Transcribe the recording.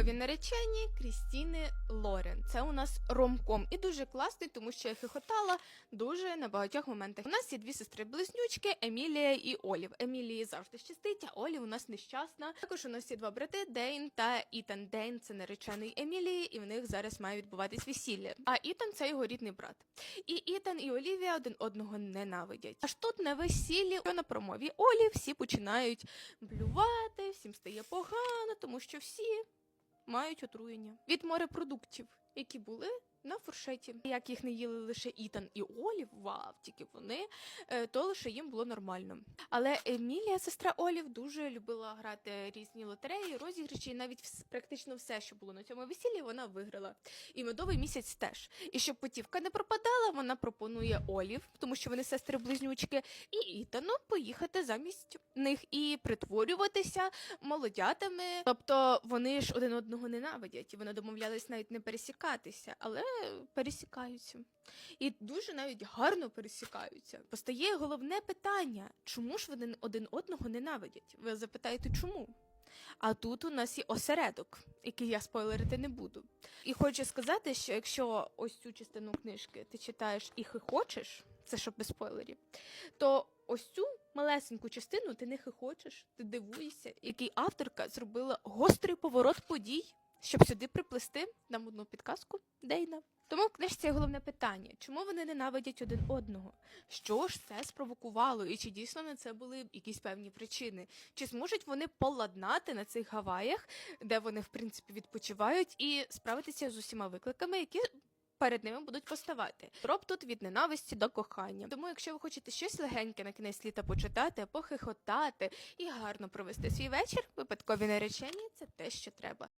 Випадкові наречені Крістіни Лорен. Це у нас ромком і дуже класний, тому що я хихотала дуже на багатьох моментах. У нас є дві сестри-близнючки Емілія і Олів. Емілії завжди щастить, а Олів у нас нещасна. Також у нас є два брати Дейн та Ітан. Дейн це наречений Емілії, і в них зараз має відбуватись весілля. А Ітан це його рідний брат. І Ітан і Олівія один одного ненавидять. Аж тут на весіллі на промові Олі всі починають блювати, всім стає погано, тому що всі мають отруєння від морепродуктів, які були на фуршеті. Як їх не їли лише Ітан і Олів, вау, тільки вони, е, то лише їм було нормально. Але Емілія, сестра Олів, дуже любила грати різні лотереї, розіграші, і навіть практично все, що було на цьому весіллі, вона виграла. І медовий місяць теж. І щоб путівка не пропадала, вона пропонує Олів, тому що вони сестри-близнючки, і Ітану поїхати замість них і притворюватися молодятами. Тобто вони ж один одного ненавидять, і вони домовлялись навіть не пересікатися, але пересікаються. І дуже навіть гарно пересікаються. Постає головне питання: чому ж вони один одного ненавидять? Ви запитаєте, чому? А тут у нас є осередок, який я спойлерити не буду. І хочу сказати, що якщо ось цю частину книжки ти читаєш і хихочеш, це щоб без спойлерів, то ось цю малесеньку частину ти не хихочеш, ти дивуєшся, який авторка зробила гострий поворот подій, щоб сюди приплести нам одну підказку Дейна. Тому в книжці є головне питання: чому вони ненавидять один одного? Що ж це спровокувало? І чи дійсно на це були якісь певні причини? Чи зможуть вони поладнати на цих Гаваях, де вони в принципі відпочивають, і справитися з усіма викликами, які перед ними будуть поставати. Роб тут від ненависті до кохання. Тому, якщо ви хочете щось легеньке на кінець літа почитати, похихотати і гарно провести свій вечір, випадкові наречені це те, що треба.